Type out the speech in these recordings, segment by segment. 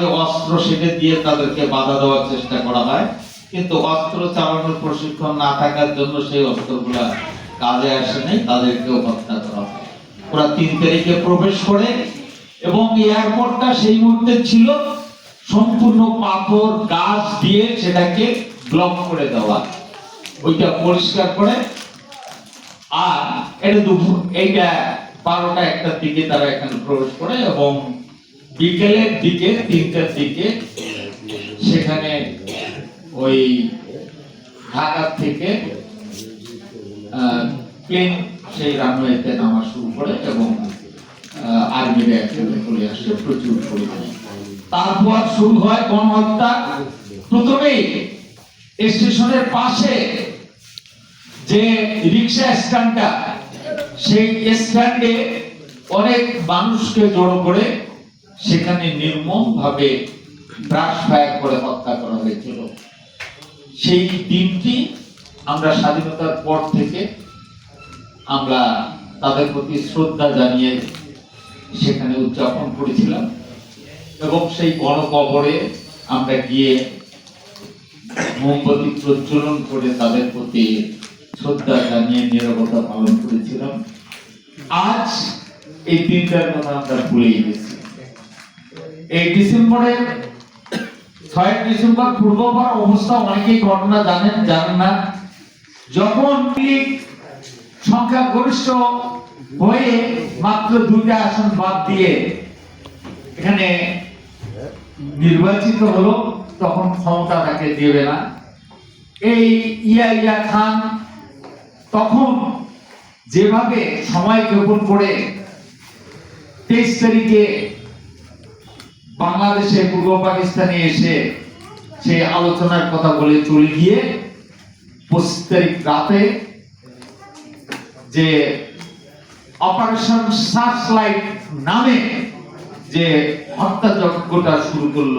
যে অস্ত্র সেটা দিয়ে তাদেরকে বাধা দেওয়ার চেষ্টা করা হয়। কিন্তু অস্ত্র চালানোর প্রশিক্ষণ না থাকার জন্য সেই অস্ত্রগুলা কাজে আসে নাই, তাদেরকেও হত্যা করা হয়। ওরা তিন তারিখে প্রবেশ করে এবং এয়ারপোর্টটা সেই মুহূর্তে ছিল সম্পূর্ণ পাথর, গাছ দিয়ে সেটাকে ব্লক করে দেওয়া। ওইটা পরিষ্কার করে। আর এটা দুপুর, এইটা বারোটা একটার দিকে তারা এখানে প্রবেশ করে এবং বিকেলের দিকে, তিনটার দিকে, সেখানে ওই ঢাকা থেকে প্লেন সেই রানওয়েতে নামা শুরু করে এবং আর্মিরা একসাথে চলে আসে, প্রচুর পরিমাণে। তারপর শুরু হয় গণহত্যা। প্রথমেই স্টেশনের পাশে যে রিক্সা স্ট্যান্ডটা, সেই স্ট্যান্ডে অনেক মানুষকে জড়ো করে সেখানে নির্মম ভাবে ফায়ার করে হত্যা করা হয়েছিল। সেই দিনটি আমরা স্বাধীনতার পর থেকে আমরা তাদের প্রতি শ্রদ্ধা জানিয়ে সেখানে উদযাপন করেছিলাম এবং সেই গণকবরে আমরা গিয়ে মোমবাতি প্রজ্বলন করে তাদের প্রতি শ্রদ্ধা জানিয়ে নিরবতা পালন করেছিলাম। আজ এই দিনটার কথা আমরা ভুলেই গেছি। এই ডিসেম্বরের ছয় ডিসেম্বর পূর্ববার অবস্থা, অনেকেই ঘটনা জানেন জানেন না। যখন লীগ সংখ্যা গরিষ্ঠ হয়ে মাত্র দুইটা আসন বাদ দিয়ে এখানে নির্বাচিত হলো, তখন ক্ষমতা তাকে দেবে না। এই ইয়া ইয়া খান তখন যেভাবে সময় ক্ষেপণ করে তেইশ তারিখে বাংলাদেশে, পূর্ব পাকিস্তানে এসে সে আলোচনার কথা বলে চলে গিয়ে পঁচিশ তারিখ রাতে যে অপারেশন সার্চ লাইট নামে যে হত্যাযজ্ঞটা শুরু করল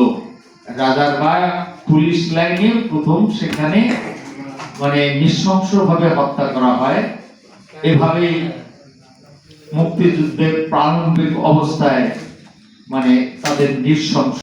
রাজারবাগ পুলিশ লাইনে প্রথম সেখানে মানে নৃশংসভাবে হত্যা করা হয়। এভাবেই মুক্তিযুদ্ধের প্রারম্ভিক অবস্থায় মানে তাদের নৃশংস